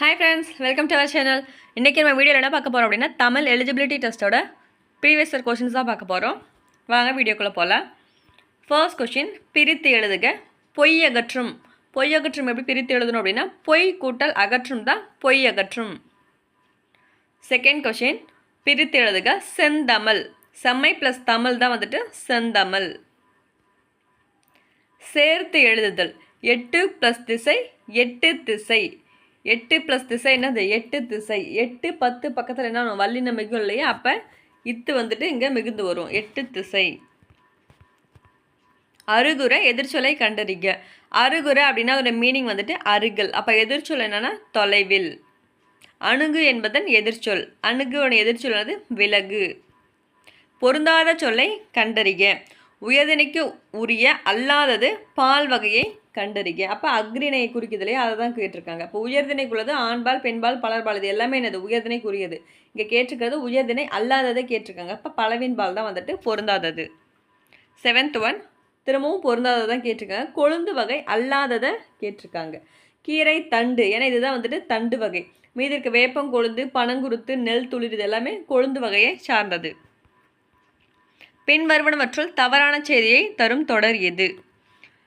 Hi friends welcome to our channel இன்றைக்கி நம்ம வீடியோவில் என்ன பார்க்க போகிறோம் அப்படின்னா தமிழ் எலிஜிபிலிட்டி டெஸ்ட்டோட ப்ரீவியஸ் இயர் கொஷின்ஸ் தான் பார்க்க போகிறோம் வாங்க வீடியோக்குள்ளே போகலாம் ஃபர்ஸ்ட் கொஷின் பிரித்து எழுதுக. பொய் அகற்றும். பொய் அகற்றும் எப்படி பிரித்து எழுதணும் அப்படின்னா பொய் கூட்டல் அகற்றும் தான் பொய் அகற்றும். செகண்ட் கொஷின் பிரித்து எழுதுக. செந்தமிழ். செம்மை ப்ளஸ் தமிழ் தான் வந்துட்டு செந்தமிழ். சேர்த்து எழுதுதல். எட்டு ப்ளஸ் திசை எட்டு திசை. எட்டு ப்ளஸ் திசை என்னது? எட்டு திசை. எட்டு பத்து பக்கத்தில் என்ன வரும்? வல்லின மிகும் இல்லையா? அப்போ இத்து வந்துட்டு இங்கே மிகுந்து வரும். எட்டு திசை. அருகுரை எதிர்ச்சொலை கண்டறிக. அருகுரை அப்படின்னா அதோட மீனிங் வந்துட்டு அருகில். அப்போ எதிர்ச்சொல் என்னென்னா தொலைவில். அணுகு என்பதன் எதிர்ச்சொல். அணுகுவோட எதிர்ச்சொல் விலகு. பொருந்தாத சொல்லை கண்டறிக. உயர்திணைக்கு உரிய அல்லாதது பால் வகையை கண்டறிக. அப்போ அக்ரிணையை குறிக்குது இல்லையா? அதை தான் கேட்டிருக்காங்க. இப்போ உயர்திணைக்குள்ளது ஆண்பால் பெண்பால் பலர்பால் இது எல்லாமே என்னது? உயர்தினைக்குரியது இங்கே கேட்டிருக்கிறது உயர்தினை அல்லாததை கேட்டிருக்காங்க. அப்போ பலவின் பால் தான் வந்துட்டு பொருந்தாதது. செவன்த் ஒன் திரும்பவும் பொருந்தாததை தான் கேட்டிருக்காங்க. கொழுந்து வகை அல்லாததை கேட்டிருக்காங்க. கீரை தண்டு ஏன்னா இதுதான் வந்துட்டு தண்டு வகை. மீதி இருக்க வேப்பம் கொழுந்து பனங்குருத்து நெல் துளிர் இது எல்லாமே கொழுந்து வகையை சார்ந்தது. பின்வருவனவற்றுள் தவறான செய்தியை தரும் தொடர் எது?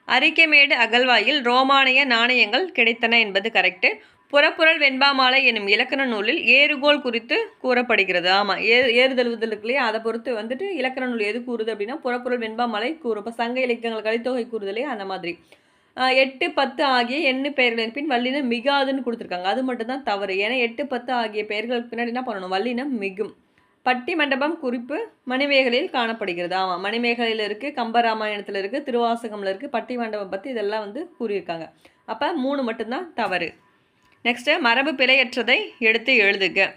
அரிக்கமேடு அகழ்வாயில் ரோமானிய நாணயங்கள் கிடைத்தன என்பது கரெக்டு புறப்புறல் வெண்பாமாலை எனும் இலக்கண நூலில் ஏறுகோல் குறித்து கூறப்படுகிறது. ஆமாம் ஏ ஏறுதழுவுதல் இல்லையா அதை பொறுத்து வந்துட்டு இலக்கண நூல் எது கூறுது அப்படின்னா புறப்புறல் வெண்பாமாலை கூறும். இப்போ சங்க இலக்கியங்கள் கலித்தொகை கூறுதலே அந்த மாதிரி. எட்டு பத்து ஆகிய எண்ணு பெயர்களின் பின் வல்லினம் மிகாதுன்னு கொடுத்துருக்காங்க. அது மட்டும் தான் தவறு. ஏன்னா எட்டு பத்து ஆகிய பெயர்களுக்கு பின்னாடி என்ன பண்ணணும்? வல்லினம் மிகும். பட்டி மண்டபம் குறிப்பு மணிமேகலையில் காணப்படுகிறது. ஆமாம் மணிமேகலையில் இருக்குது கம்பராமாயணத்தில் இருக்குது திருவாசகமில் இருக்குது பட்டி மண்டபம் பற்றி இதெல்லாம் வந்து கூறியிருக்காங்க. அப்போ மூணு மட்டும்தான் தவறு. நெக்ஸ்ட்டு மரபு பிழையற்றதை எடுத்து எழுதுக.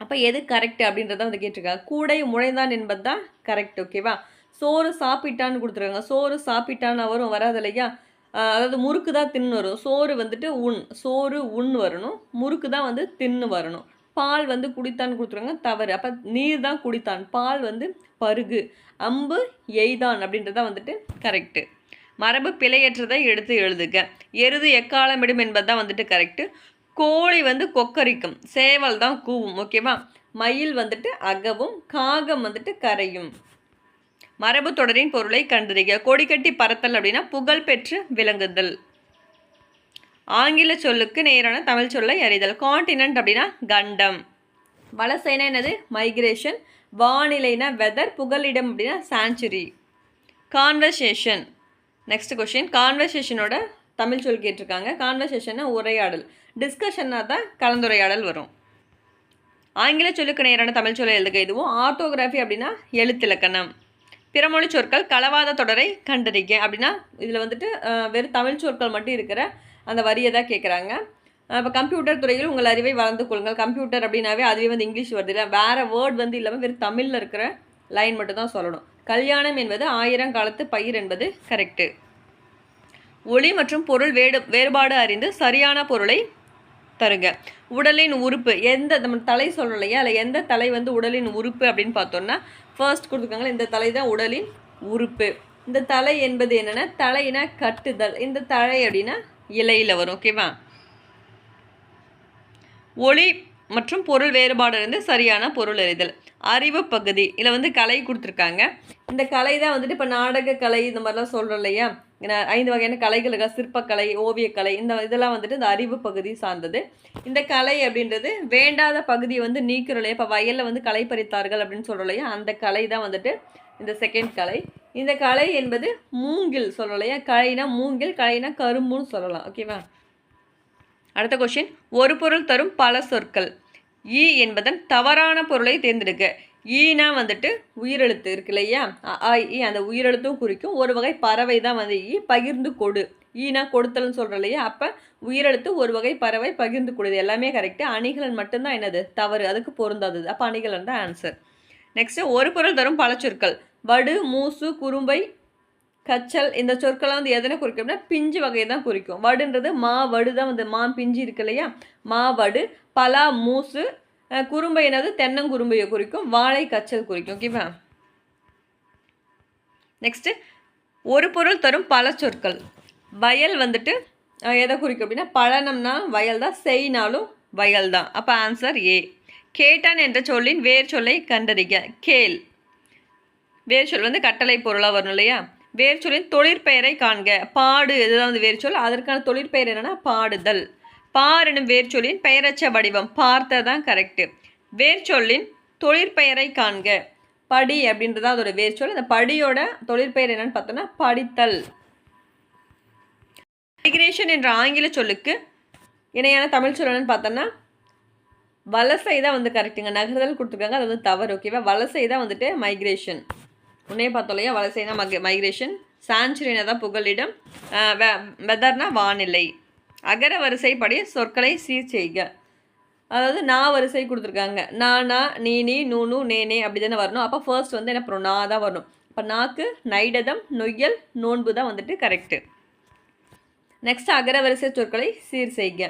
அப்போ எது கரெக்ட் அப்படின்றத வந்து கேட்டிருக்காங்க. கூடை முளைந்தான் என்பது தான் கரெக்ட் ஓகேவா சோறு சாப்பிட்டான்னு கொடுத்துருக்காங்க. சோறு சாப்பிட்டான்னு வரும் வராது இல்லையா? அதாவது முறுக்கு தான் தின்னு வரும். சோறு வந்துட்டு உண் சோறு உண் வரணும் முறுக்கு தான் வந்து தின்னு வரணும். பால் வந்து குடித்தான் கொடுத்துருவாங்க தவறு. அப்போ நீர் தான் குடித்தான். பால் வந்து பருகு அம்பு எய்தான் அப்படின்றத வந்துட்டு கரெக்டு மரபு பிழையற்றதை எடுத்து எழுதுக. எருது எக்காலமிடும் என்பது தான் வந்துட்டு கரெக்டு கோழி வந்து கொக்கரிக்கும். சேவல் தான் கூவும் ஓகேவா மயில் வந்துட்டு அகவும் காகம் வந்துட்டு கரையும். மரபு தொடரின் பொருளை கண்டறிக. கொடிக்கட்டி பறத்தல் அப்படின்னா புகழ்பெற்று விளங்குதல். ஆங்கில சொல்லுக்கு நேரான தமிழ் சொல்லை அறிதல். காண்டினென்ட் அப்படின்னா கண்டம். வலசைனா என்னது? மைக்ரேஷன் வானிலைனா வெதர் புகலிடம் அப்படின்னா சாஞ்சுரி கான்வர்சேஷன் நெக்ஸ்ட் கொஷின் கான்வர்சேஷனோட தமிழ் சொல் கேட்டிருக்காங்க. கான்வர்சேஷன்னா உரையாடல். டிஸ்கஷன்னா தான் கலந்துரையாடல் வரும். ஆங்கில சொல்லுக்கு நேரான தமிழ் சொல்லை எழுதுக. இதுவும் ஆர்த்தோகிராஃபி அப்படின்னா எழுத்திலக்கணம். பிறமொழி சொற்கள் கலவாத தொடரை கண்டறிக்க அப்படின்னா இதில் வந்துட்டு வெறும் தமிழ் சொற்கள் மட்டும் இருக்கிற அந்த வரியை தான் கேட்குறாங்க இப்போ கம்ப்யூட்டர் துறையில் உங்கள் அறிவை வளர்ந்து கொள்ளுங்கள். கம்ப்யூட்டர் அப்படின்னாவே அதுவே வந்து இங்கிலீஷ் வருது இல்லை. வேறு வேர்ட் வந்து இல்லாமல் வெறும் தமிழில் இருக்கிற லைன் மட்டும் தான் சொல்லணும். கல்யாணம் என்பது ஆயிரம் காலத்து பயிர் என்பது கரெக்டு ஒளி மற்றும் பொருள் வேடு வேறுபாடு அறிந்து சரியான பொருளை தருங்க. உடலின் உறுப்பு எந்த நம்ம தலை சொல்கிறோம் இல்லையா? அதில் எந்த தலை வந்து உடலின் உறுப்பு அப்படின்னு பார்த்தோம்னா ஃபர்ஸ்ட் கொடுத்துருக்காங்களா இந்த தலை தான் உடலின் உறுப்பு. இந்த தலை என்பது என்னென்னா தலைனா கட்டுதல். இந்த தலை அப்படின்னா இலையில் வரும் ஓகேவா ஒளி மற்றும் பொருள் வேறுபாடு இருந்து சரியான பொருள் அறிதல் அறிவு பகுதி. இதில் வந்து கலை கொடுத்துருக்காங்க. இந்த கலை தான் வந்துட்டு இப்போ நாடக கலை இந்த மாதிரிலாம் சொல்கிறோம் இல்லையா? ஐந்து வகையான கலைகள் இருக்கா? சிற்பக்கலை ஓவியக்கலை இந்த இதெல்லாம் வந்துட்டு இந்த அறிவு பகுதி சார்ந்தது. இந்த கலை அப்படின்றது வேண்டாத பகுதியை வந்து நீக்கிறோம் இல்லையா? இப்போ வயலில் வந்து களை பறித்தார்கள் அப்படின்னு சொல்கிறோம் இல்லையா? அந்த கலை தான் வந்துட்டு இந்த செகண்ட் கலை. இந்த கலை என்பது மூங்கில் சொல்லலாம் இல்லையா? கலைனா மூங்கில் கலைனா கரும்புன்னு சொல்லலாம். ஓகேவா அடுத்த கொஷின் ஒரு பொருள் தரும் பல சொற்கள். ஈ என்பதன் தவறான பொருளை தேர்ந்தெடுக்க. ஈனா வந்துட்டு உயிரெழுத்து இருக்கு இல்லையா? ஈ அந்த உயிரெழுத்தும் குறிக்கும். ஒரு வகை பறவை தான் வந்து ஈ பகிர்ந்து கொடு. ஈனா கொடுத்தல்னு சொல்கிறோம் இல்லையா? அப்போ உயிரெழுத்து ஒரு வகை பறவை பகிர்ந்து கொடுது எல்லாமே கரெக்டு அணிகலன் மட்டும்தான் என்னது? தவறு. அதுக்கு பொருந்தாதது. அப்போ அணிகலன் தான் ஆன்சர் நெக்ஸ்ட்டு ஒரு பொருள் தரும் பல சொற்கள். வடு மூசு குறும்பை கச்சல் இந்த சொற்கள்லாம் வந்து எதனை குறிக்கும் அப்படின்னா பிஞ்சு வகையை தான் குறிக்கும். வடுன்றது மா வடு தான் வந்து மா பிஞ்சு இருக்கு இல்லையா? மா வடு பலா மூசு குறும்பை என்னது? தென்னங்குறும்பையை குறிக்கும். வாழை கச்சல் குறிக்கும். ஓகேவா நெக்ஸ்ட்டு ஒரு பொருள் தரும் பல சொற்கள். வயல் வந்துட்டு எதை குறிக்கும் அப்படின்னா பழனம்னா வயல் தான் செய்னாலும் வயல் தான். அப்போ ஆன்சர் ஏ கேட்டான் என்ற சொல்லின் வேர் சொல்லை கண்டறிக. கேள். வேர்ச்சொல் வந்து கட்டளை பொருளாக வரும் இல்லையா? வேர்ச்சொல்லின் தொழிற்பெயரை காண்க. பாடு இதுதான் வந்து வேர்ச்சொல். அதற்கான தொழிற்பெயர் என்னென்னா பாடுதல். பார் எனும் வேர்ச்சொல்லின் பெயரச்ச வடிவம். பார்த்த தான் கரெக்டு வேர்ச்சொல்லின் தொழிற்பெயரை காண்க. படி அப்படின்றது தான் அதோட வேர்ச்சொல். அந்த படியோட தொழிற்பெயர் என்னன்னு பார்த்தோன்னா படித்தல். மைக்ரேஷன் என்ற ஆங்கில சொல்லுக்கு இணையான தமிழ் சொல் என்னன்னு பார்த்தோன்னா வலசை தான் வந்து கரெக்டுங்க நகர்தல் கொடுத்துருக்காங்க. அது வந்து தவறு ஓகேவா வலசை தான் வந்துட்டு மைக்ரேஷன் உன்னே பார்த்தோம் இல்லையா வலசைனா மக மைக்ரேஷன் சாஞ்சுரினா தான் புகலிடம். வெதர்னா வானிலை. அகர வரிசைப்படி சொற்களை சீர் செய்க. அதாவது நான் வரிசை கொடுத்துருக்காங்க. நானா நீ நீ நூனு நேனே அப்படி தானே வரணும். அப்போ ஃபர்ஸ்ட் வந்து என்ன பண்ணும் நான் தான் வரணும். இப்போ நாக்கு நைடதம் நொய்யல் நோன்பு தான் வந்துட்டு கரெக்டு நெக்ஸ்ட் அகர வரிசை சொற்களை சீர் செய்க.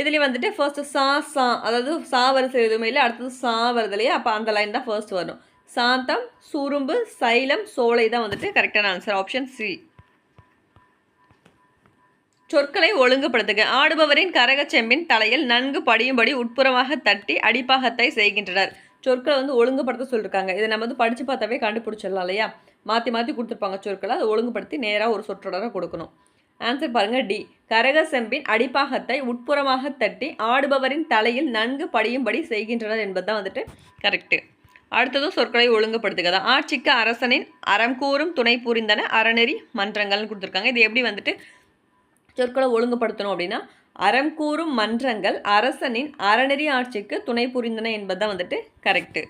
இதுலேயும் வந்துட்டு ஃபர்ஸ்ட் சா சா அதாவது சா வரிசை எதுவுமே இல்லை. அடுத்தது சா வருது இல்லையா? அப்போ அந்த லைன் தான் ஃபர்ஸ்ட் வரும் சாந்தம் சுரும்பு சைலம் சோலை தான் வந்துட்டு கரெக்டான ஆன்சர் ஆப்ஷன் சி சொற்களை ஒழுங்குபடுத்துக. ஆடுபவரின் கரகச் செம்பின் தலையில் நன்கு படியும்படி உட்புறமாக தட்டி அடிப்பாகத்தை செய்கின்றனர். சொற்களை வந்து ஒழுங்குபடுத்த சொல்லியிருக்காங்க இதை நம்ம வந்து படித்து பார்த்தாவே கண்டுபிடிச்சிடலாம் இல்லையா? மாற்றி மாற்றி கொடுத்துருப்பாங்க சொற்களை. அதை ஒழுங்குபடுத்தி நேராக ஒரு சொற்றொடரை கொடுக்கணும். ஆன்சர் பாருங்கள் டி கரக செம்பின் அடிப்பாகத்தை உட்புறமாக தட்டி ஆடுபவரின் தலையில் நன்கு படியும்படி செய்கின்றனர் என்பதுதான் வந்துட்டு கரெக்டு அடுத்ததும் சொற்களை ஒழுங்குபடுத்துக. ஆட்சிக்கு அரசனின் அறம் கூறும் துணை புரிந்தன அறநெறி மன்றங்கள்னு கொடுத்துருக்காங்க. இது எப்படி வந்துட்டு சொற்களை ஒழுங்குபடுத்தணும் அப்படின்னா அறம் கூறும் மன்றங்கள் அரசனின் அறநெறி ஆட்சிக்கு துணை புரிந்தன என்பதுதான் வந்துட்டு கரெக்டு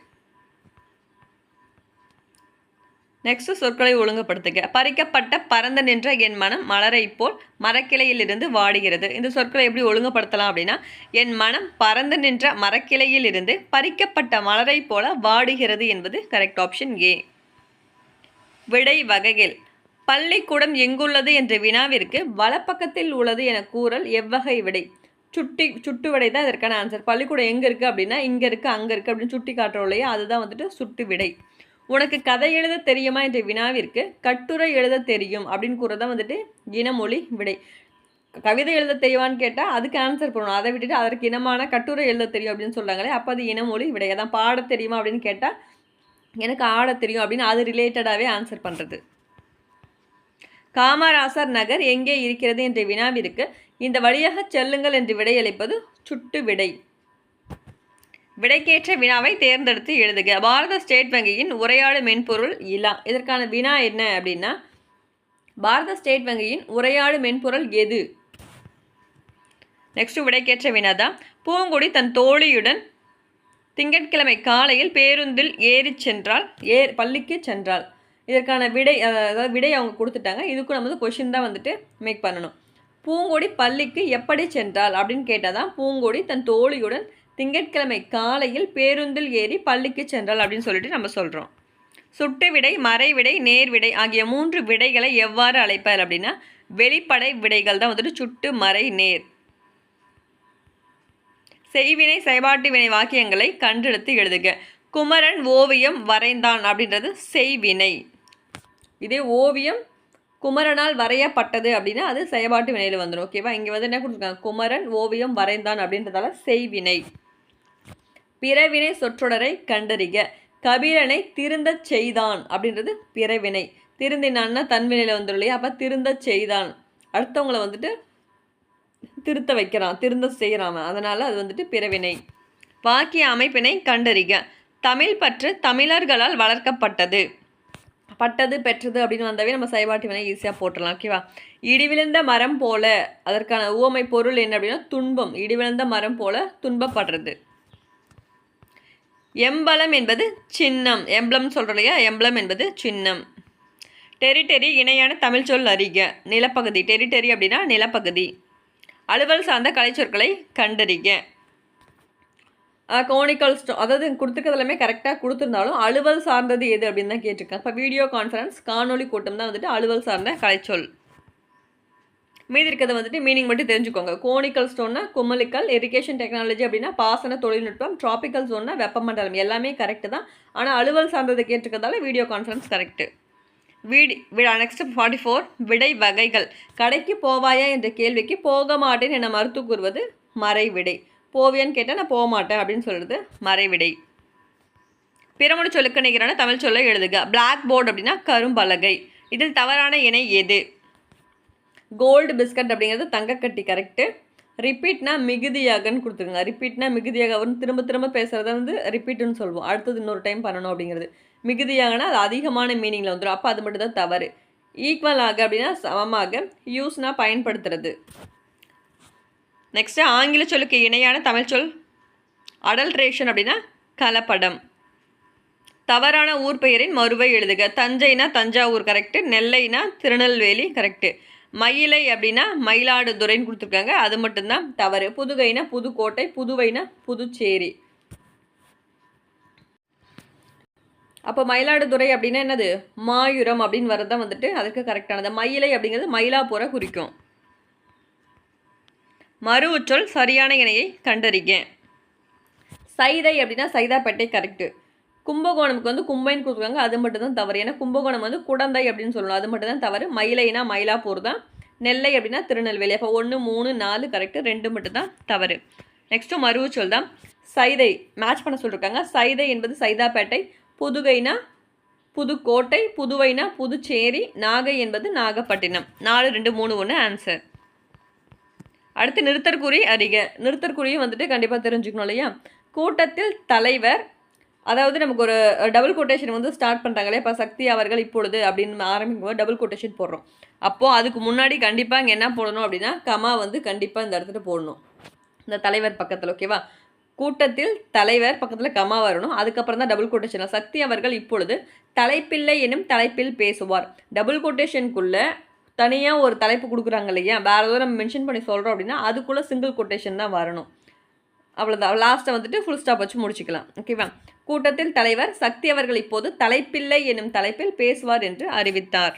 நெக்ஸ்ட் சொற்களை ஒழுங்குபடுத்துக. பறிக்கப்பட்ட பறந்து நின்ற என் மனம் மலரை போல் மரக்கிளையிலிருந்து வாடுகிறது. இந்த சொற்களை எப்படி ஒழுங்குபடுத்தலாம் அப்படின்னா என் மனம் பறந்து நின்ற மரக்கிளையிலிருந்து பறிக்கப்பட்ட மலரை போல வாடுகிறது என்பது கரெக்ட் ஆப்ஷன் ஏ விடை வகைகள். பள்ளிக்கூடம் எங்குள்ளது என்ற வினாவிற்கு வலப்பக்கத்தில் உள்ளது என கூறல் எவ்வகை விடை. சுட்டி சுட்டு விடை தான் இதற்கான ஆன்சர் பள்ளிக்கூடம் எங்கே இருக்குது அப்படின்னா இங்கே இருக்குது அங்கே இருக்குது அப்படின்னு சுட்டி காட்டுறோம் இல்லையா? அதுதான் வந்துட்டு சுட்டு விடை. உனக்கு கதை எழுத தெரியுமா என்ற வினாவிற்கு கட்டுரை எழுத தெரியும் அப்படின்னு கூறதான் வந்துட்டு இனமொழி விடை. கவிதை எழுத தெரியுமான்னு கேட்டால் அதுக்கு ஆன்சர் பண்ணணும். அதை விட்டுட்டு அதற்கு இனமான கட்டுரை எழுத தெரியும் அப்படின்னு சொல்கிறாங்களே அப்போ அது இனமொழி விடை. அதான் பாட தெரியுமா அப்படின்னு கேட்டால் எனக்கு ஆட தெரியும் அப்படின்னு அது ரிலேட்டடாகவே ஆன்சர் பண்ணுறது காமராசர் நகர் எங்கே இருக்கிறது என்ற வினாவிற்கு இந்த வழியாக செல்லுங்கள் என்று விடையளிப்பது சுட்டு விடை. விடைக்கேற்ற வினாவை தேர்ந்தெடுத்து எழுதுக. பாரத ஸ்டேட் வங்கியின் உரையாடு மென்பொருள் இலா. இதற்கான வினா என்ன அப்படின்னா பாரத ஸ்டேட் வங்கியின் உரையாடு மென்பொருள் எது? நெக்ஸ்ட் விடைக்கேற்ற வினா தான் பூங்குடி தன் தோழியுடன் திங்கட்கிழமை காலையில் பேருந்தில் ஏறிச் சென்றால் ஏர் பள்ளிக்கு சென்றால். இதற்கான விடை அதாவது விடை அவங்க கொடுத்துட்டாங்க. இதுக்கும் நம்ம வந்து கொஷின் தான் வந்துட்டு மேக் பண்ணணும். பூங்கொடி பள்ளிக்கு எப்படி சென்றால் அப்படின்னு கேட்டால் தான் பூங்கொடி தன் தோழியுடன் திங்கட்கிழமை காலையில் பேருந்தில் ஏறி பள்ளிக்கு சென்றாள் அப்படின்னு சொல்லிட்டு நம்ம சொல்கிறோம் சுட்டு விடை மறைவிடை நேர்விடை நேர் விடை ஆகிய மூன்று விடைகளை எவ்வாறு அழைப்பார் அப்படின்னா வெளிப்படை விடைகள் தான் வந்துட்டு சுட்டு மறை நேர். செய்வினை செயபாட்டு வினை வாக்கியங்களை கண்டெடுத்து எழுதுக. குமரன் ஓவியம் வரைந்தான் அப்படின்றது செய்வினை. இதே ஓவியம் குமரனால் வரையப்பட்டது அப்படின்னா அது செயபாட்டு வினையில் வந்துடும் ஓகேவா? இங்கே வந்து என்ன கொடுத்துருக்காங்க? குமரன் ஓவியம் வரைந்தான் அப்படின்றதால செய்வினை. பிறவினை சொற்றொடரை கண்டறிக. கபிரனை திருந்தச் செய்தான் அப்படின்றது பிறவினை. திருந்தினான்னா தன்வினையில் வந்துடும் இல்லையா? அப்போ திருந்தச் செய்தான். அடுத்தவங்களை வந்துட்டு திருத்த வைக்கிறான் திருந்த செய்கிறான் அதனால் அது வந்துட்டு பிறவினை. வாக்கிய அமைப்பினை கண்டறிக. தமிழ் பற்று தமிழர்களால் வளர்க்கப்பட்டது. பட்டது பெற்றது அப்படின்னு வந்தாவே நம்ம சைபாட்டி வினை ஈஸியாக போட்டுடலாம் ஓகேவா இடிவிழுந்த மரம் போல அதற்கான உவமை பொருள் என்ன அப்படின்னா துன்பம். இடிவிழுந்த மரம் போல துன்பப்படுறது. எம்பலம் என்பது சின்னம். எம்பளம் சொல்கிறோம் இல்லையா? எம்பளம் என்பது சின்னம். டெரிட்டரி இணையான தமிழ் சொல் அறிக. நிலப்பகுதி. டெரிட்டரி அப்படின்னா நிலப்பகுதி. அலுவல் சார்ந்த கலைச்சொற்களை கண்டறிக. கோனிக்கல் ஸ்டோ அதாவது கொடுத்துருக்கிறது எல்லாமே கரெக்டாக கொடுத்துருந்தாலும் அலுவல் சார்ந்தது எது அப்படின்னு தான் கேட்டிருக்கேன் இப்போ வீடியோ கான்ஃபரன்ஸ் காணொலி கூட்டம் தான் வந்துட்டு அலுவல் சார்ந்த கலைச்சொல். மீதி இருக்கிறத வந்துட்டு மீனிங் மட்டும் தெரிஞ்சுக்கோங்க. கோனிக்கல் ஸ்டோன்னா குமலிக்கல் இரிகேஷன் டெக்னாலஜி அப்படின்னா பாசன தொழில்நுட்பம் டிராபிக்கல் ஸ்டோன்னா வெப்பமண்டலம். எல்லாமே கரெக்டு தான். ஆனால் அலுவல் சார்ந்தது கேட்டிருக்கிறதால வீடியோ கான்ஃபரன்ஸ் கரெக்டு வீடு விடா நெக்ஸ்ட் ஃபார்ட்டி ஃபோர் விடை வகைகள். கடைக்கு போவாயா என்ற கேள்விக்கு போக மாட்டேன் என மறுத்து கூறுவது மறைவிடை. போவியான்னு கேட்டால் நான் போக மாட்டேன் அப்படின்னு சொல்கிறது மறைவிடை. பிறமொழி சொல்லுக்கு நிகரான தமிழ் சொல்ல எழுதுக. பிளாக் போர்டு அப்படின்னா கரும்பலகை. இதில் தவறான இணை எது? கோல்டு பிஸ்கட் அப்படிங்கிறது தங்கக்கட்டி கரெக்டு ரிப்பீட்னா மிகுதியாகன்னு கொடுத்துருங்க. ரிப்பீட்னா மிகுதியாக வரும் திரும்ப திரும்ப பேசுகிறத வந்து ரிப்பீட்டுன்னு சொல்லுவோம் அடுத்தது இன்னொரு டைம் பண்ணணும் அப்படிங்கிறது. மிகுதியாகனா அது அதிகமான மீனிங்கில் வந்துடும் அப்போ அது மட்டும் தான் தவறு. ஈக்குவல் ஆக அப்படின்னா சமமாக யூஸ்னா பயன்படுத்துறது. நெக்ஸ்ட்டு ஆங்கில சொல்லுக்கு இணையான தமிழ் சொல். அடல்ட்ரேஷன் அப்படின்னா கலப்படம். தவறான ஊர் பெயரின் மறுவை எழுதுக. தஞ்சைனா தஞ்சாவூர் கரெக்டு நெல்லைனா திருநெல்வேலி கரெக்டு மயிலை அப்படின்னா மயிலாடுதுறைன்னு கொடுத்துருக்காங்க. அது மட்டும்தான் தவறு. புதுகைனா புதுக்கோட்டை புதுவைனா புதுச்சேரி. அப்போ மயிலாடுதுறை அப்படின்னா என்னது? மாயுரம் அப்படின்னு வரதான் வந்துட்டு அதுக்கு கரெக்டானது. மயிலை அப்படிங்கிறது மயிலாப்பூரை குறிக்கும். மறு உச்சொல் சரியான இணையை கண்டறிக்க சைதை அப்படின்னா சைதாப்பேட்டை கரெக்டு கும்பகோணமுக்கு வந்து கும்பைன்னு கொடுத்துருக்காங்க. அது மட்டும் தான் தவறு. ஏன்னா கும்பகோணம் வந்து குடந்தை அப்படின்னு சொல்லணும். அது மட்டும் தான் தவறு. மயிலைனா மயிலாப்பூர் தான். நெல்லை அப்படின்னா திருநெல்வேலி. அப்போ ஒன்று மூணு நாலு கரெக்டு ரெண்டு மட்டும் தான் தவறு. நெக்ஸ்ட்டு மறுவுச்சொல் தான் சைதை மேட்ச் பண்ண சொல்லியிருக்காங்க சைதை என்பது சைதாப்பேட்டை புதுகைனா புதுக்கோட்டை புதுவைனா புதுச்சேரி நாகை என்பது நாகப்பட்டினம். நாலு ரெண்டு மூணு ஒன்று ஆன்சர் அடுத்து நிறுத்தற்குறி அறிக. நிறுத்தற்குறியும் வந்துட்டு கண்டிப்பாக தெரிஞ்சுக்கணும் இல்லையா? கூட்டத்தில் தலைவர் அதாவது நமக்கு ஒரு டபுள் கொட்டேஷன் வந்து ஸ்டார்ட் பண்ணுறாங்களே இப்போ சக்தி அவர்கள் இப்பொழுது அப்படின்னு ஆரம்பிக்கும் போது டபுள் கொட்டேஷன் போடுறோம். அப்போது அதுக்கு முன்னாடி கண்டிப்பாக இங்கே என்ன போடணும் அப்படின்னா கமா வந்து கண்டிப்பாக இந்த இடத்துல போடணும். இந்த தலைவர் பக்கத்தில் ஓகேவா கூட்டத்தில் தலைவர் பக்கத்தில் கமா வரணும். அதுக்கப்புறம் தான் டபுள் கொட்டேஷன் சக்தி அவர்கள் இப்பொழுது தலைப்பில்லை எனும் தலைப்பில் பேசுவார். டபுள் கொட்டேஷனுக்குள்ளே தனியாக ஒரு தலைப்பு கொடுக்குறாங்க இல்லையா? வேறு ஏதோ நம்ம மென்ஷன் பண்ணி சொல்கிறோம் அப்படின்னா அதுக்குள்ளே சிங்கிள் கொட்டேஷன் தான் வரணும். அவ்வளோதான் லாஸ்ட்டை வந்துட்டு ஃபுல் ஸ்டாப் வச்சு முடிச்சுக்கலாம். ஓகேவா கூட்டத்தில் தலைவர் சக்தி அவர்கள் இப்போது தலைப்பில்லை எனும் தலைப்பில் பேசுவார் என்று அறிவித்தார்.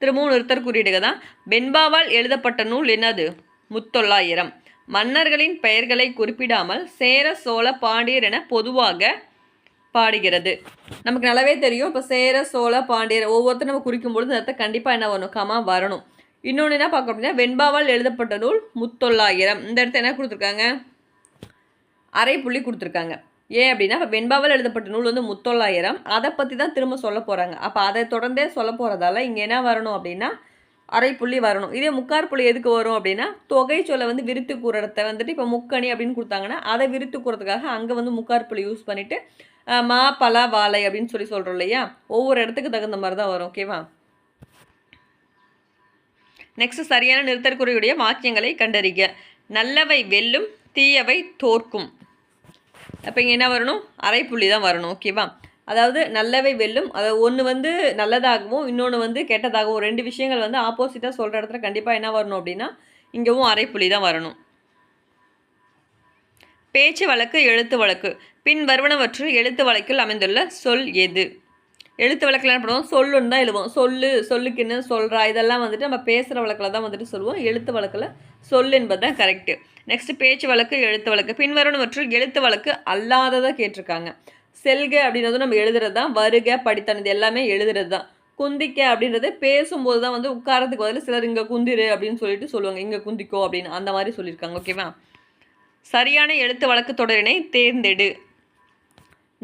திரும்பவும் ஒருத்தர் குறியீடுக தான் வெண்பாவால் எழுதப்பட்ட நூல் என்னது? முத்தொள்ளாயிரம். மன்னர்களின் பெயர்களை குறிப்பிடாமல் சேர சோழ பாண்டியர் என பொதுவாக பாடுகிறது. நமக்கு நல்லாவே தெரியும். இப்போ சேர சோழ பாண்டியர் ஒவ்வொருத்தரும் நம்ம குறிக்கும் பொழுது அந்த கண்டிப்பாக என்ன வரணும் கமா வரணும். இன்னொன்று என்ன பார்க்க அப்படின்னா வெண்பாவால் எழுதப்பட்ட நூல் முத்தொள்ளாயிரம். இந்த இடத்த என்ன கொடுத்துருக்காங்க? அரை புள்ளி கொடுத்துருக்காங்க. ஏன் அப்படின்னா இப்போ வெண்பாவில் எழுதப்பட்ட நூல் வந்து முத்தொள்ளாயிரம். அதை பற்றி தான் திரும்ப சொல்ல போகிறாங்க அப்போ அதை தொடர்ந்தே சொல்ல போகிறதால இங்கே என்ன வரணும் அப்படின்னா அரை புள்ளி வரணும். இதே முக்கார் புள்ளி எதுக்கு வரும் அப்படின்னா தொகை சொல்ல வந்து விரித்து கூறத்தை வந்துட்டு இப்போ முக்கணி அப்படின்னு கொடுத்தாங்கன்னா அதை விரித்து கூறதுக்காக அங்கே வந்து முக்கார் புள்ளி யூஸ் பண்ணிவிட்டு மா பலா வாழை அப்படின்னு சொல்லி சொல்கிறோம் இல்லையா? ஒவ்வொரு இடத்துக்கு தகுந்த மாதிரி தான் வரும். ஓகேவா நெக்ஸ்ட் சரியான நிறுத்தற்குறையுடைய வாக்கியங்களை கண்டறிக. நல்லவை வெல்லும் தீயவை தோற்கும். அப்போ இங்கே என்ன வரணும்? அரைப்புள்ளி தான் வரணும் ஓகேவா அதாவது நல்லவை வெல்லும் அதாவது ஒன்று வந்து நல்லதாகவும் இன்னொன்று வந்து கெட்டதாகவும் ரெண்டு விஷயங்கள் வந்து ஆப்போசிட்டாக சொல்கிற இடத்துல கண்டிப்பாக என்ன வரணும் அப்படின்னா இங்கேவும் அரைப்புள்ளி தான் வரணும். பேச்சு வழக்கு எழுத்து வழக்கு. பின் வருவனவற்று எழுத்து வழக்கில் அமைந்துள்ள சொல் எது? எழுத்து வழக்கில் என்ன பண்ணுவோம்? சொல்லுன்னு தான் எழுவோம். சொல்லு சொல்லுக்குன்னு சொல்கிறா இதெல்லாம் வந்துட்டு நம்ம பேசுகிற வழக்கில் தான் வந்துட்டு சொல்லுவோம் எழுத்து வழக்கில் சொல் என்பது தான் கரெக்டு நெக்ஸ்ட் பேச்சு வழக்கு எழுத்து வழக்கு. பின்வருவனவற்றில் எழுத்து வழக்கு அல்லாததாக கேட்டிருக்காங்க. செல்க அப்படின்றதும் நம்ம எழுதுறது தான் வருக படித்தனது எல்லாமே எழுதுறது தான். குந்திக்க அப்படின்றது பேசும்போது தான் வந்து உட்காரத்துக்கு பதில் சிலர் இங்கே குந்திரு அப்படின்னு சொல்லிட்டு சொல்லுவாங்க. இங்கே குந்திக்கோ அப்படின்னு அந்த மாதிரி சொல்லியிருக்காங்க. ஓகேவா சரியான எழுத்து வழக்கு தொடரினை தேர்ந்தெடு.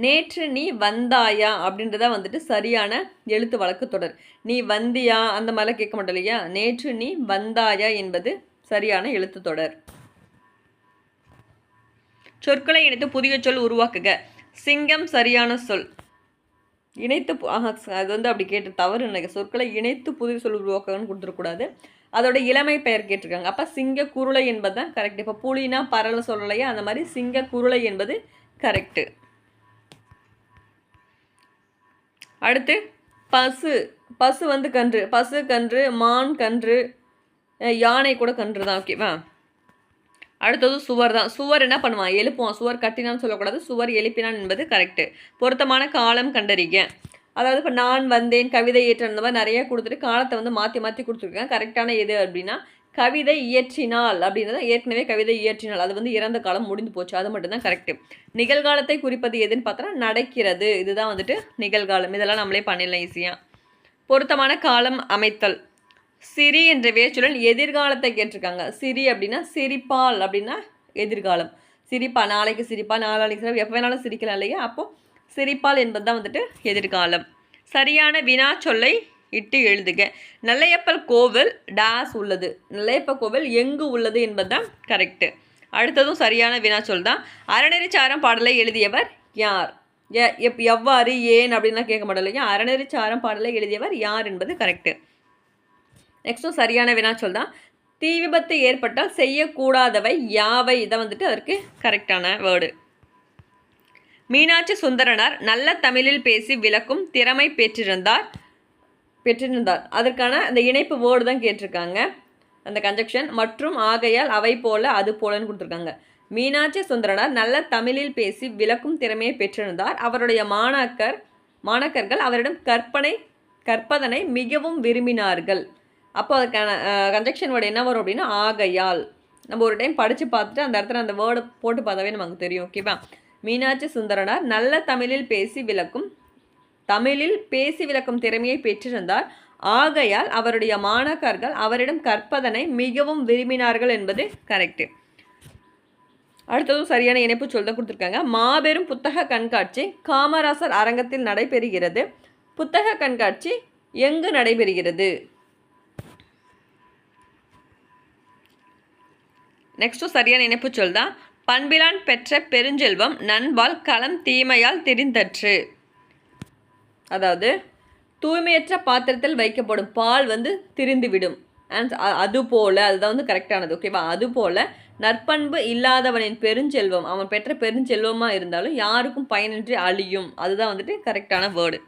நேற்று நீ வந்தாயா அப்படின்றத வந்துட்டு சரியான எழுத்து வழக்கு தொடர். நீ வந்தியா? அந்த மாதிரிலாம் கேட்க மாட்டோம் இல்லையா? நேற்று நீ வந்தாயா என்பது சரியான எழுத்து தொடர். சொற்களை இணைத்து புதிய சொல் உருவாக்குக. சிங்கம் சரியான சொல். இணைத்து ஆஹா, அது வந்து அப்படி கேட்டு தவறு நினைக்க சொற்களை இணைத்து புதிய சொல் உருவாக்கணும்னு கொடுத்துருக்கூடாது அதோட இளமை பெயர் கேட்டிருக்காங்க. அப்போ சிங்க குருளை என்பது தான் கரெக்ட் இப்போ புலினா பரல சொல்லலையா? அந்த மாதிரி சிங்க குருளை என்பது கரெக்டு அடுத்து பசு. பசு வந்து கன்று. பசு கன்று மான் கன்று யானை கூட கன்று தான். ஓகேவா அடுத்தது சுவர் தான். சுவர் என்ன பண்ணுவான்? எழுப்புவான். சுவர் கட்டினான்னு சொல்லக்கூடாது. சுவர் எழுப்பினான் என்பது கரெக்டு பொருத்தமான காலம் கண்டறிக. அதாவது இப்போ நான் வந்தேன் கவிதை ஏற்றேன் இந்த மாதிரி நிறைய கொடுத்துட்டு காலத்தை வந்து மாற்றி மாற்றி கொடுத்துருக்கேன். கரெக்டான எது அப்படின்னா கவிதை இயற்றினால் அப்படின்றத ஏற்கனவே கவிதை இயற்றினால். அது வந்து இறந்த காலம் முடிந்து போச்சு. அது மட்டும்தான் கரெக்டு நிகழ்காலத்தை குறிப்பது எதுன்னு பார்த்தோன்னா நடக்கிறது. இதுதான் வந்துட்டு நிகழ்காலம். இதெல்லாம் நம்மளே பண்ணிடலாம் ஈஸியாக பொருத்தமான காலம் அமைத்தல். சிரி என்ற வேச்சுடன் எதிர்காலத்தை கேட்டிருக்காங்க. சிரி அப்படின்னா சிரிப்பால் அப்படின்னா எதிர்காலம். சிரிப்பா நாளைக்கு சிரிப்பா நாளாளைக்கு சிரிப்பா எப்போ வேணாலும் சிரிக்கலாம் இல்லையா? அப்போது சிரிப்பால் என்பது தான் வந்துட்டு எதிர்காலம். சரியான வினா சொல்லை இட்டு எழுதுக. நெல்லையப்பல் கோவில் டேஸ் உள்ளது. நெல்லையப்ப கோவில் எங்கு உள்ளது என்பது தான் கரெக்டு. அடுத்ததும் சரியான வினாச்சொல் தான். அறநெறிச்சாரம் பாடலை எழுதியவர் யார்? எ- எப் எவ்வாறு ஏன் அப்படின்லாம் கேட்க மாட்டோம் இல்லையா? அறநெறிச்சாரம் பாடலை எழுதியவர் யார் என்பது கரெக்டு. நெக்ஸ்ட்டும் சரியான வினாச்சொல் தான். தீ விபத்து ஏற்பட்டால் செய்யக்கூடாதவை யாவை? இதை வந்துட்டு அதற்கு கரெக்டான வேர்டு. மீனாட்சி சுந்தரனார் நல்ல தமிழில் பேசி விளக்கும் திறமை பெற்றிருந்தார். பெற்றிருந்தார். அதற்கான அந்த இணைப்பு வேர்டு தான் கேட்டிருக்காங்க. அந்த கன்ஜெக்ஷன் மற்றும் ஆகையால் அவை போல அது போலன்னு கொடுத்துருக்காங்க. மீனாட்சி சுந்தரனார் நல்ல தமிழில் பேசி விளக்கும் திறமையை பெற்றிருந்தார். அவருடைய மாணாக்கர் மாணாக்கர்கள் அவரிடம் கற்பனை கற்பதனை மிகவும் விரும்பினார்கள். அப்போ அதுக்கான கன்ஜெக்ஷன் வேர்டு என்ன வரும் அப்படின்னா ஆகையால். நம்ம ஒரு டைம் படித்து பார்த்துட்டு அந்த இடத்துல அந்த வேர்டை போட்டு பார்த்தாவே நமக்கு தெரியும். ஓகேவா மீனாட்சி சுந்தரனார் நல்ல தமிழில் பேசி விளக்கும் தமிழில் பேசி விளக்கும் திறமையை பெற்றிருந்தார். ஆகையால் அவருடைய மாணாக்கர்கள் அவரிடம் கற்பதனை மிகவும் விரும்பினார்கள் என்பது கரெக்டு அடுத்ததும் சரியான இணைப்பு சொல்ல கொடுத்துருக்காங்க. மாபெரும் புத்தக கண்காட்சி காமராசர் அரங்கத்தில் நடைபெறுகிறது. புத்தக கண்காட்சி எங்கு நடைபெறுகிறது? நெக்ஸ்ட்டும் சரியான இணைப்பு சொல் தான் பண்பிலான் பெற்ற பெருஞ்செல்வம் நண்பால் களம் தீமையால் திரிந்தற்று. அதாவது தூய்மையற்ற பாத்திரத்தில் வைக்கப்படும் பால் வந்து திரிந்துவிடும். அண்ட் அது போல் அதுதான் வந்து கரெக்டானது ஓகேவா அதுபோல் நற்பண்பு இல்லாதவனின் பெருஞ்செல்வம் அவன் பெற்ற பெருஞ்செல்வமாக இருந்தாலும் யாருக்கும் பயனின்றி அழியும். அதுதான் வந்துட்டு கரெக்டான வேர்டு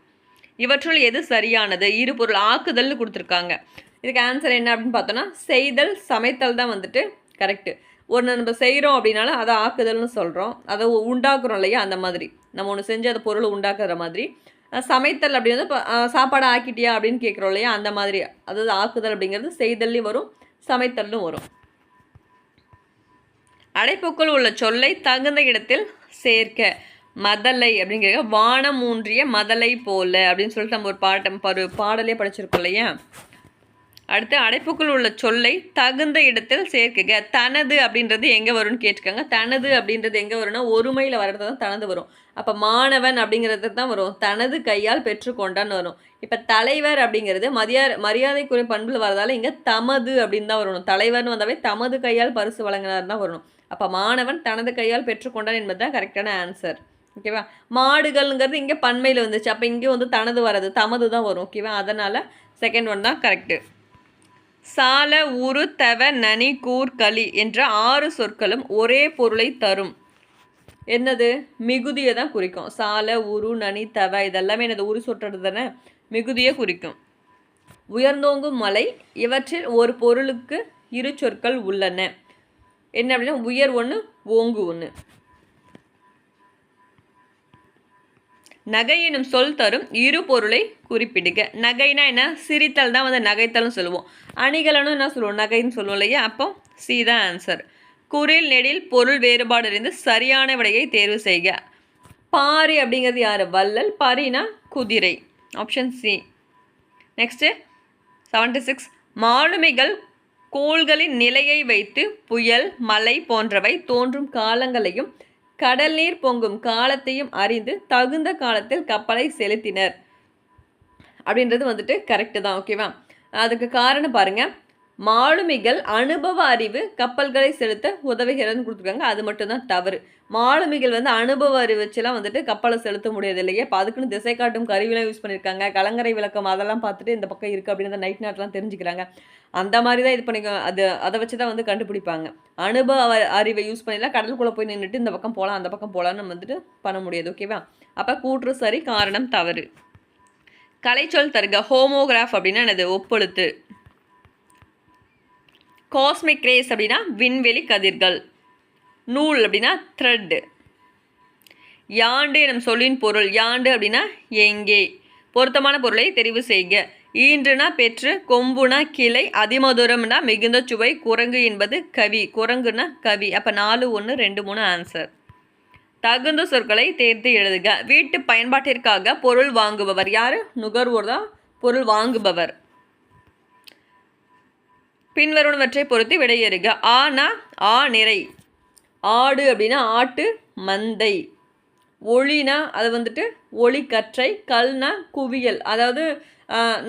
இவற்றுள் எது சரியானது? இரு பொருள் ஆக்குதல்னு கொடுத்துருக்காங்க. இதுக்கு ஆன்சர் என்ன அப்படின்னு பார்த்தோன்னா செய்தல் சமைத்தல் தான் வந்துட்டு கரெக்டு ஒன்று நம்ம செய்கிறோம் அப்படின்னாலும் அதை ஆக்குதல்னு சொல்கிறோம் அதை உண்டாக்குறோம் இல்லையா? அந்த மாதிரி. நம்ம ஒன்று செஞ்சு அந்த பொருளை உண்டாக்குற மாதிரி. சமைத்தல் அப்படிங்கிறது இப்போ சாப்பாடு ஆக்கிட்டியா அப்படின்னு கேட்குறோம் இல்லையா? அந்த மாதிரி. அதாவது ஆக்குதல் அப்படிங்கிறது செய்தல்லையும் வரும் சமைத்தல்லும் வரும். அடைப்புக்குள் உள்ள சொல்லை தகுந்த இடத்தில் சேர்க்க. மதலை அப்படிங்கிற வானம் ஊன்றிய மதலை போல அப்படின்னு சொல்லிட்டு நம்ம ஒரு பாட்டம் ஒரு பாடலே படிச்சிருக்கோம் இல்லையா? அடுத்து அடைப்புக்குள் உள்ள சொல்லை தகுந்த இடத்தில் சேர்க்குங்க தனது அப்படின்றது எங்கே வரும்னு கேட்டிருக்காங்க தனது அப்படின்றது எங்கே வரும்னா ஒருமையில் வர்றது தான் தனது வரும். அப்போ மாணவன் அப்படிங்கிறது தான் வரும். தனது கையால் பெற்றுக்கொண்டான்னு வரும். இப்போ தலைவர் அப்படிங்கிறது மரியாதை மரியாதைக்குரிய பண்பில் வரதால இங்கே தமது அப்படின்னு தான் வரணும். தலைவர்னு வந்தாவே தமது கையால் பரிசு வழங்கினார் தான் வரணும். அப்போ மாணவன் தனது கையால் பெற்றுக்கொண்டான் என்பது தான் கரெக்டான ஆன்சர் ஓகேவா மாடுகள்ங்கிறது இங்கே பன்மையில் வந்துச்சு. அப்போ இங்கே வந்து தனது வராது தமது தான் வரும். ஓகேவா அதனால் செகண்ட் ஒன் தான் கரெக்டு சால உரு தவ நனி கூர் களி என்ற ஆறு சொற்களும் ஒரே பொருளை தரும். என்னது? மிகுதியை தான் குறிக்கும். சால உரு நனி தவ இதெல்லாமே என்னது? உரு சொற்றது தானே? மிகுதியை குறிக்கும். உயர்ந்தோங்கும் மலை இவற்றில் ஒரு பொருளுக்கு இரு சொற்கள் உள்ளன. என்ன அப்படின்னா உயர் ஒன்று ஓங்கு ஒன்று நகை எனும் சொல் தரும் இரு பொருளை குறிப்பிடுக. நகைனா என்ன? சிரித்தல் தான் வந்து நகைத்தல்னு சொல்லுவோம். அணிகலனும் என்ன சொல்லுவோம்? நகைன்னு சொல்லுவோம் இல்லையா? அப்போ சி தான் ஆன்சர் குரில் நெடில் பொருள் வேறுபாடு அறிந்து சரியான விடையை தேர்வு செய்க. பாரி அப்படிங்கிறது யார்? வள்ளல். பாரினா குதிரை. Option C next seventy six மாலுமிகள் கோள்களின் நிலையை வைத்து புயல் மலை போன்றவை தோன்றும் காலங்களையும் கடல் நீர் பொங்கும் காலத்தையும் அறிந்து தகுந்த காலத்தில் கப்பலை செலுத்தினர். அப்படின்றது வந்துட்டு கரெக்டு தான் ஓகேவா அதுக்கு காரணம் பாருங்க. மாலுமிகள் அனுபவ அறிவு கப்பல்களை செலுத்த உதவுகிறதுன்னு கொடுத்துருக்காங்க. அது மட்டும்தான் தவறு. மாலுமிகள் வந்து அனுபவ அறிவு வச்சுலாம் வந்துட்டு கப்பலை செலுத்த முடியாது இல்லையா இப்போ அதுக்குன்னு திசை காட்டும் கருவிலாம் யூஸ் பண்ணியிருக்காங்க கலங்கரை விளக்கம் அதெல்லாம் பார்த்துட்டு இந்த பக்கம் இருக்குது அப்படின்னு நைட் நாட்லாம் தெரிஞ்சுக்கிறாங்க. அந்த மாதிரி தான் இது பண்ணிக்க அது அதை வச்சு தான் வந்து கண்டுபிடிப்பாங்க. அனுபவ அறிவை யூஸ் பண்ணிலாம் கடலுக்குள்ளே போய் நின்றுட்டு இந்த பக்கம் போகலாம் அந்த பக்கம் போகலான்னு வந்துட்டு பண்ண முடியாது ஓகேவா அப்போ கூற்று சரி காரணம் தவறு. கலைச்சொல் தருக ஹோமோகிராஃப் அப்படின்னா எனது ஒப்பெழுத்து. காஸ்மிக் ரேஸ் அப்படின்னா விண்வெளி கதிர்கள். நூல் அப்படின்னா த்ரெட்டு யாண்டு எனும் சொல்லின் பொருள். யாண்டு அப்படின்னா எங்கே. பொருத்தமான பொருளை தெரிவு செய்க. ஈன்றுனா பெற்று கொம்புனா கிளை அதிமதுரம்னா மிகுந்த சுவை குரங்கு என்பது கவி. குரங்குனா கவி. அப்போ நாலு ஒன்று ரெண்டு மூணு ஆன்சர் தகுந்த சொற்களை தேர்ந்து எழுதுக. வீட்டு பயன்பாட்டிற்காக பொருள் வாங்குபவர். யார்? நுகர்வோர் தான் பொருள் வாங்குபவர். பின்வருவனவற்றை பொறுத்து விடையறுக. ஆனா ஆ நிறை. ஆடு அப்படின்னா ஆட்டு மந்தை. ஒளினா அது வந்துட்டு ஒளி கற்றை கல்னா குவியல். அதாவது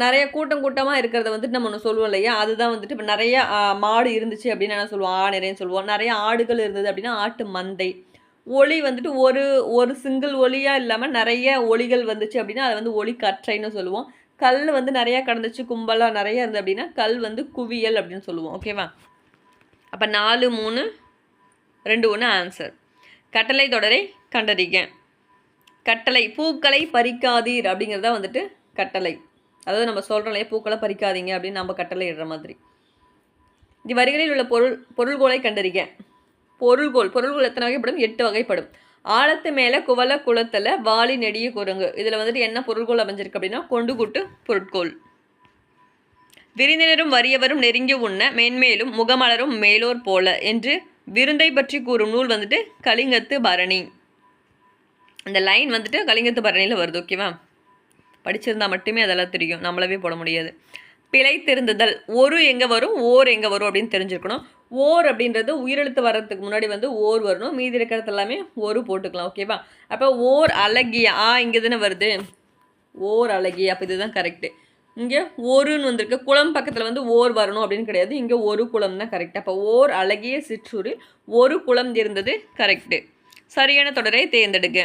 நிறைய கூட்டம் கூட்டமாக இருக்கிறத வந்துட்டு நம்ம ஒன்று சொல்லுவோம் இல்லையா? அதுதான் வந்துட்டு இப்போ நிறைய மாடு இருந்துச்சு அப்படின்னு என்ன சொல்லுவோம் ஆ நிறைய சொல்லுவோம். நிறைய ஆடுகள் இருந்தது அப்படின்னா ஆட்டு மந்தை. ஒளி வந்துட்டு ஒரு ஒரு சிங்கிள் ஒளியாக இல்லாமல் நிறைய ஒளிகள் வந்துச்சு அப்படின்னா அதை வந்து ஒளி கற்றைன்னு சொல்லுவோம். கல் வந்து நிறையா கடந்துச்சு கும்பலாக நிறைய இருந்தது அப்படின்னா கல் வந்து குவியல் அப்படின்னு சொல்லுவோம். ஓகேவா? அப்போ நாலு மூணு ரெண்டு ஒன்று ஆன்சர் கட்டளை தொடரை கண்டறிக. கட்டளை பூக்களை பறிக்காதீர் அப்படிங்கிறத வந்துட்டு கட்டளை. அதாவது நம்ம சொல்கிறோம் இல்லையா பூக்களை பறிக்காதீங்க அப்படின்னு நம்ம கட்டளை இடுற மாதிரி. இந்த வரிகளில் உள்ள பொருள் பொருள்கோளை கண்டறிக. பொருள்கோள் பொருள்கோள் எத்தனை வகைப்படும்? எட்டு வகைப்படும். ஆழத்து மேலே குவல குளத்தில் வாளி நெடிய குரங்கு. இதில் வந்துட்டு என்ன பொருள்கோள் அமைஞ்சிருக்கு அப்படின்னா கொண்டு கூட்டு பொருட்கோள். விருந்தினரும் வறியவரும் நெருங்கி உண்ண மென்மேலும் முகமலரும் மேலோர் போல என்று விருந்தை பற்றி கூறும் நூல் வந்துட்டு கலிங்கத்து பரணி. இந்த லைன் வந்துட்டு கலிங்கத்து பரணியில் வருது ஓகேவா படிச்சிருந்தா மட்டுமே அதெல்லாம் தெரியும். நம்மளவே போட முடியாது. பிழைத்திருந்துதல் ஒரு எங்கே வரும் ஓர் எங்கே வரும் அப்படின்னு தெரிஞ்சிருக்கணும். ஓர் அப்படின்றது உயிரெழுத்து வர்றதுக்கு முன்னாடி வந்து ஓர் வரணும். மீதி இருக்கிறது எல்லாமே ஒரு போட்டுக்கலாம் ஓகேவா அப்போ ஓர் அழகிய ஆ இங்கே தானே வருது. ஓர் அழகிய அப்போ இதுதான் கரெக்டு இங்கே ஒருன்னு வந்திருக்கு. குளம் பக்கத்தில் வந்து ஓர் வரணும் அப்படின்னு கிடையாது. இங்கே ஒரு குளம் தான் கரெக்ட் அப்போ ஓர் அழகிய சிற்றூரில் ஒரு குளம் இருந்தது கரெக்டு சரியான தொடரை தேர்ந்தெடுங்க.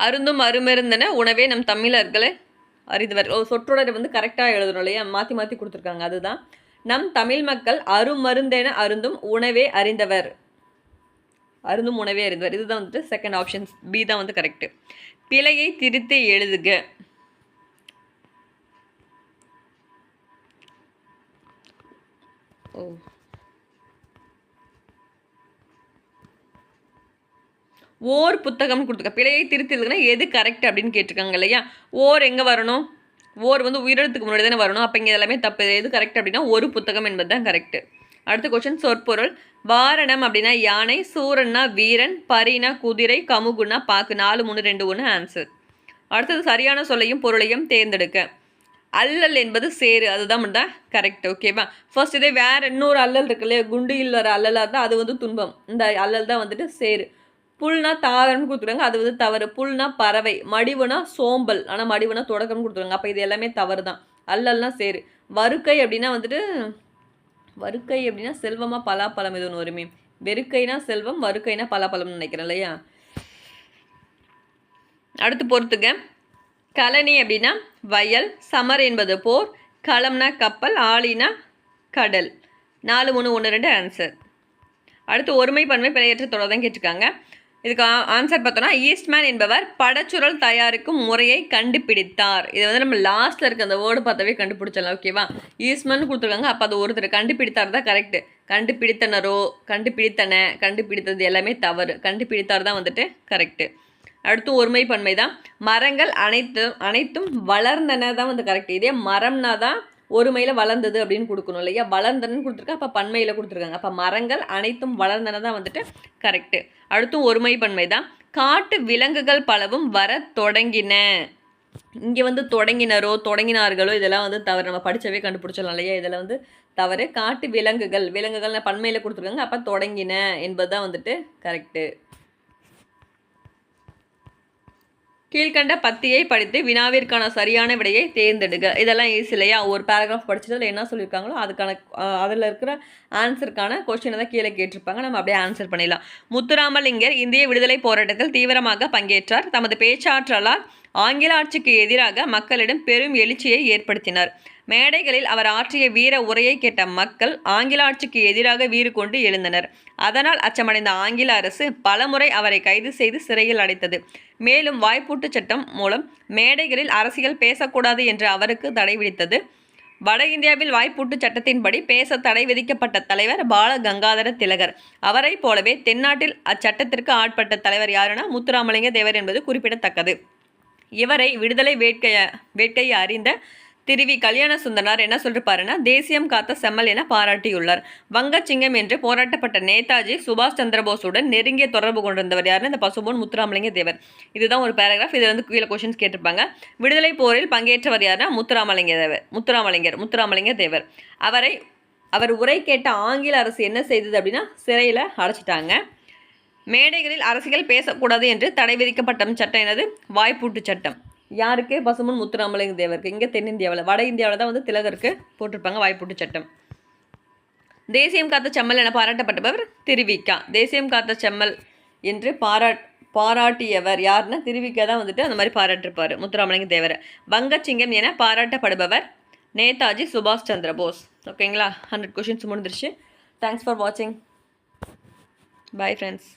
அருந்தும் அருமருந்தன உணவே நம் தமிழர்களை. அறிந்தவர். ஓ சொற்றொடரை வந்து கரெக்டாக எழுதணும் இல்லையா? மாற்றி மாற்றி கொடுத்துருக்காங்க. அதுதான். நம் தமிழ் மக்கள் அருமருந்தென அருந்தும் உணவே அறிந்தவர். அருந்தும் உணவே அறிந்தவர். இதுதான் வந்துட்டு செகண்ட் ஆப்ஷன்ஸ் பி தான் வந்து கரெக்டு பிழையை திருத்தி எழுதுக. ஓ. ஓர் புத்தகம்னு கொடுத்துருக்க. பிழையை திருத்திருக்குன்னா எது கரெக்ட் அப்படின்னு கேட்டிருக்காங்க இல்லையா? ஓர் எங்கே வரணும்? ஓர் வந்து உயிரிழத்துக்கு முன்னாடி தானே வரணும். அப்போ இங்கே எல்லாமே தப்பு. எது கரெக்ட் அப்படின்னா ஒரு புத்தகம் என்பது தான் கரெக்டு அடுத்த கொஸ்டின் சொற்பொருள். வாரணம் அப்படின்னா யானை சூரன்னா வீரன் பரினா குதிரை கமுகுன்னா பாக்கு. நாலு மூணு ரெண்டு ஒன்று ஆன்சர் அடுத்தது சரியான சொல்லையும் பொருளையும் தேர்ந்தெடுக்க. அல்லல் என்பது சேரு அதுதான் மட்டும் கரெக்ட் ஓகேவா ஃபர்ஸ்ட் இதே வேற இன்னொரு அல்லல் இருக்கு இல்லையா? குண்டியில் வர அல்லலாக இருந்தால் அது வந்து துன்பம். இந்த அல்லல் தான் வந்துட்டு சேரு புல்னா தாவரம்னு கொடுத்துருக்காங்க. அது வந்து தவறு. புல்னா பறவை. மடிவுனா சோம்பல். ஆனால் மடிவுனா தொடக்கம்னு கொடுத்துருக்காங்க. அப்போ இது எல்லாமே தவறு தான். அல்லல்னா சேரு வறுக்கை அப்படின்னா வந்துட்டு வறுக்கை அப்படின்னா செல்வமாக பலாப்பழம் இது ஒன்று வருமே. வெறுக்கைனா செல்வம் வறுக்கைனா பலாப்பழம்னு நினைக்கிறேன் இல்லையா? அடுத்து பொறுத்துக்க. கலனி அப்படின்னா வயல் சமர் என்பது போர் களம்னா கப்பல் ஆளினா கடல். நாலு மூணு ஒன்று ரெண்டு ஆன்சர் அடுத்து ஒருமை பன்மை பிழையற்ற தொடர் தான் கேட்டிருக்காங்க. இதுக்கு ஆன்சர் பார்த்தோன்னா ஈஸ்ட்மேன் என்பவர் படச்சுரல் தயாரிக்கும் முறையை கண்டுபிடித்தார். இது வந்து நம்ம லாஸ்ட்டில் இருக்க அந்த வேர்டு பார்த்தாவே கண்டுபிடிச்சலாம் ஓகேவா ஈஸ்ட்மேன் கொடுத்துருக்காங்க அப்போ அது ஒருத்தர் கண்டுபிடித்தார் தான் கரெக்டு கண்டுபிடித்தனரோ கண்டுபிடித்தன கண்டுபிடித்தது எல்லாமே தவறு. கண்டுபிடித்தார் தான் வந்துட்டு கரெக்டு அடுத்து ஒருமை பன்மை தான் மரங்கள் அனைத்தும் அனைத்தும் வளர்ந்தன தான் வந்து கரெக்ட் இதே மரம்னா தான் ஒருமையில் வளர்ந்தது அப்படின்னு கொடுக்கணும் இல்லையா? வளர்ந்தனன்னு கொடுத்துருக்கா அப்போ பன்மையில் கொடுத்துருக்காங்க. அப்போ மரங்கள் அனைத்தும் வளர்ந்தன தான் வந்துட்டு கரெக்டு அடுத்தும் ஒருமை பன்மை தான் காட்டு விலங்குகள் பலவும் வர தொடங்கின. இங்கே வந்து தொடங்கினரோ தொடங்கினார்களோ இதெல்லாம் வந்து தவறு. நம்ம படித்தவே கண்டுபிடிச்சலாம் இல்லையா? இதில் வந்து தவறு. காட்டு விலங்குகள் விலங்குகள் பன்மையில் கொடுத்துருக்காங்க அப்போ தொடங்கின என்பது தான் வந்துட்டு கரெக்டு கீழ்கண்ட பத்தியை படித்து வினாவிற்கான சரியான விடையை தேர்ந்தெடுக்க இதெல்லாம் ஈஸி இல்லையா ஒரு பேராகிராஃப் படிச்சுட்டு அதில் என்ன சொல்லியிருக்காங்களோ அதுக்கான அதில் இருக்கிற ஆன்சருக்கான கொஸ்டினை தான் கீழே கேட்டிருப்பாங்க. நம்ம அப்படியே ஆன்சர் பண்ணிடலாம். முத்துராமலிங்கர் இந்திய விடுதலை போராட்டத்தில் தீவிரமாக பங்கேற்றார். தமது பேச்சாற்றலால் ஆங்கில ஆட்சிக்கு எதிராக மக்களிடம் பெரும் எழுச்சியை ஏற்படுத்தினார். மேடைகளில் அவர் ஆற்றிய வீர உரையை கேட்ட மக்கள் ஆங்கில ஆட்சிக்கு எதிராக வீறு கொண்டு எழுந்தனர். அதனால் அச்சமடைந்த ஆங்கில அரசு பலமுறை அவரை கைது செய்து சிறையில் அடைத்தது. மேலும் வாய்ப்பூட்டு சட்டம் மூலம் மேடைகளில் அரசியல் பேசக்கூடாது என்று அவருக்கு தடை விதித்தது. வட இந்தியாவில் வாய்ப்பூட்டு சட்டத்தின்படி பேச தடை விதிக்கப்பட்ட தலைவர் பால கங்காதர திலகர். அவரைப் போலவே தென்னாட்டில் அச்சட்டத்திற்கு ஆட்பட்ட தலைவர் யாருன்னா முத்துராமலிங்க தேவர் என்பது குறிப்பிடத்தக்கது. இவரை விடுதலை வேட்கைய வேட்கையை அறிந்த திருவி கல்யாண சுந்தனார் என்ன சொல்லிருப்பாருன்னா தேசியம் காத்த செம்மல் என பாராட்டியுள்ளார். வங்கச்சிங்கம் என்று போராட்டப்பட்ட நேதாஜி சுபாஷ் சந்திரபோஸுடன் நெருங்கிய தொடர்பு கொண்டிருந்தவர் யாருன்னு இந்த பசுபொன் முத்துராமலிங்க தேவர். இதுதான் ஒரு பேராகிராஃப் இதில் வந்து கீழே கொஷின்ஸ் கேட்டிருப்பாங்க. விடுதலை போரில் பங்கேற்றவர் யாருன்னா முத்துராமலிங்க தேவர். முத்துராமலிங்கர் முத்துராமலிங்க தேவர். அவரை அவர் உரை கேட்ட ஆங்கில அரசு என்ன செய்தது அப்படின்னா சிறையில் அடைச்சிட்டாங்க. மேடைகளில் அரசியல் பேசக்கூடாது என்று தடை விதிக்கப்பட்ட சட்டம் என்னது? வாய்ப்பூட்டு சட்டம். யாருக்கு பசுமன் முத்துராமலிங்க தேவருக்கு? இங்கே தென்னிந்தியாவில். வட இந்தியாவில் தான் வந்து திலகருக்கு போட்டிருப்பாங்க வாய்ப்புட்டு சட்டம். தேசியம் காத்த செம்மல் என பாராட்டப்பட்டவர் திருவிக்கா. தேசியம் காத்த செம்மல் என்று பாராட் பாராட்டியவர் யாருன்னா திருவிக்கா தான் வந்துட்டு அந்த மாதிரி பாராட்டிருப்பார் முத்துராமலிங்க தேவர். வங்கச்சிங்கம் என பாராட்டப்படுபவர் நேதாஜி சுபாஷ் சந்திர போஸ். ஓகேங்களா ஹண்ட்ரட் கொஷின்ஸ் முடிஞ்சிருச்சு. தேங்க்ஸ் ஃபார் வாட்சிங் பாய் ஃப்ரெண்ட்ஸ்